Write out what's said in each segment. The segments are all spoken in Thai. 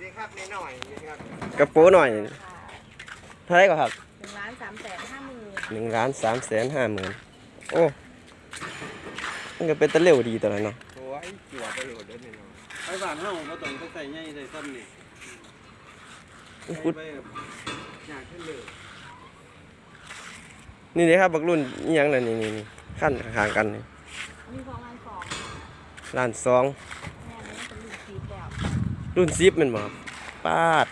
เลยครับนิดหน่อยนี่ครับกระโปรงหน่อยค่ะเท่าไหรก็ครับหนึ่งล้านสามแสนห้าหมื่นหนึ่งล้านสามแสนห้าหมื่นโอ้มันก็เป็นตะเร็วดีตัวนั้นเนาะโอ้ยจั่วไปโหลดเด้อนิดหน่อยไปบ้านเฮาบ่ต้องไปใส่ใหญ่ใส่ซ้ำนี่พุดไปแบบอยากขึ้นเลยนี่เลยครับบักรุ่นอิหยังนั่นนี่นี่นี่ขั้นข้างๆกันนี่มีสองล้านสองล้านสอง แม่นี่เป็นลูกซีดแล้ว รุ่นซิปแมันบ่ครับปาด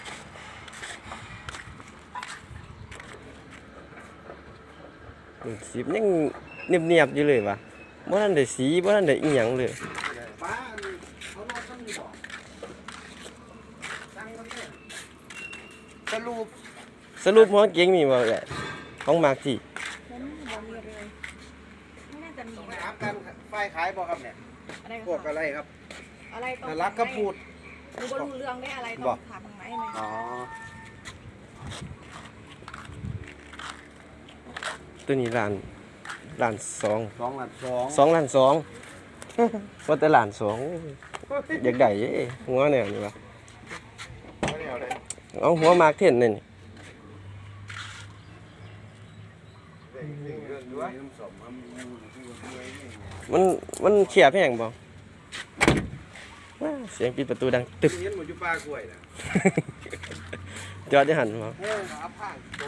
รุ่นซิปยังเนียบๆอยู่เลยวะบ่ทันได้สีบ่ทันได้อีหยังเลยป้าเขานอนต้องมีบอกตั้งมันเนี่ยสรุปสรุปหัวเก่งมีบ่เอ่ยของมากที่แล้วนี่บอมีเลยไม่น่าจะมีไปนะอัพกันไฟขายบ่ครับเนี่ยอะไรพวกอะไรครับอะไรต้องน่ารักก็พูด ดูบรู้เรื่องได้อะไรบต้ออกงถามทางไหนไหมอ๋อตัวนี้ล้านล้านสองสองล้านสองสองล้านสองว่าแต่ล้านสองอยากได้เอ้หัวเนี่ยนี่วะไม่ได้เอาเลยเอาหัวมากเท่นนี่นี่เด็กสิ่งเรื่องด้วยน้ำสมมันอยู่ที่ว่าเมื่อยนี่มันมันเขียบแห้งบ่ว้า เสียงปิดประตูดังตึ๊บเห็นหมดอยู่ปลากล้วยนะจอดได้หันมาแห้งอัพผ้าโต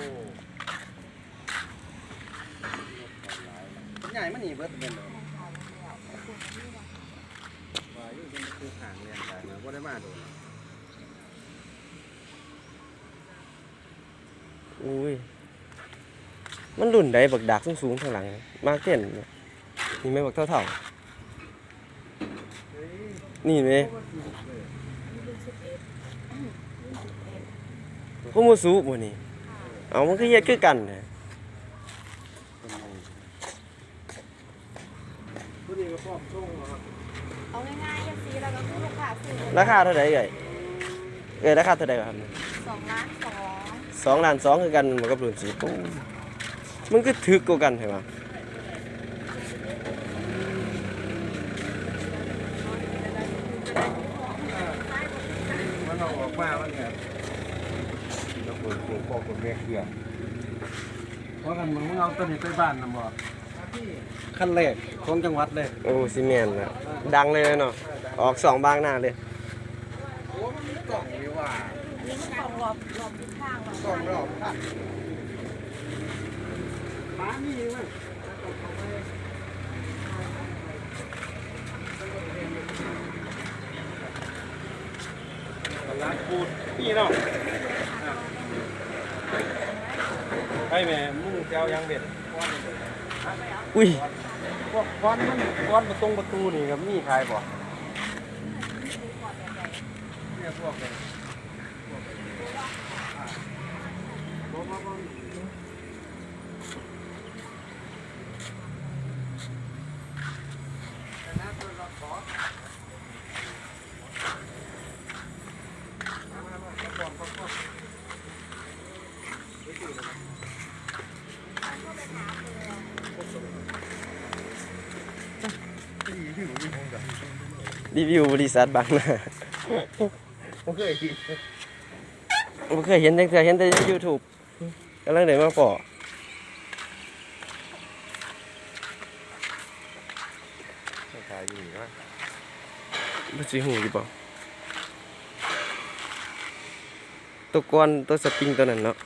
ใหญ่มันนี่เบิดเป็นเลยว่าอยู่เป็นคือห่างเรียนกันนะบ่าได้มาโดนอุ้ย มันรุ่นใดบักดักสูงๆข้างหลัง มากเท่นเนี่ยนี่ไหม่บักเท่าๆ นี่ไหมพวกมูสูบบ่นี่เอามันก็เฮ็ดคือกันเด้อผู้นี้ก็พร้อมส่งครับเอาง่ายๆแค่ซีแล้วก็คือลูกค้าซื้อราคาเท่าไหร่เอ่ยเอ้ยราคาเท่าไหร่ครับสองล้านสองสองล้านสองคือกันเหมือนกับรุ่นสีโอ้มันก็ถึกกว่ากันใช่ปะมั เอาออกมามันแบบแล้วคนปลูกพ่อคนแม่เครื่องเพราะกันมึงเอาตัวนี้ไปบ้านนำบ่ขั้นแรกของจังหวัดเลยโอ้ซีเมนต์นะดังเลยเนาะออกสองบางหน้าเลยโอ้มันมีกล่องนี่ว่านี่มันสองรอบรอบทิศทางกล่องรอบผ้าป้ามีมั้ย ร้านพูดนี่เนาะให้แม่มึงจะเอายังเบ็ดอุ้ยพวกก้อนมันก้อนประตูประตูนี่ครับมีขายบ่เนี่ยพวกเลย รีวิวบริษัทบางหน้าผมเคยกินผมเคยเห็นแต่เคยเห็นแต่ในยูทูบกำลังเดินมาปอขายอยู่นี่ว่าบ่สิหูอยู่บ่ตัวก้อนตัวสปริงตัวนั้นเนาะ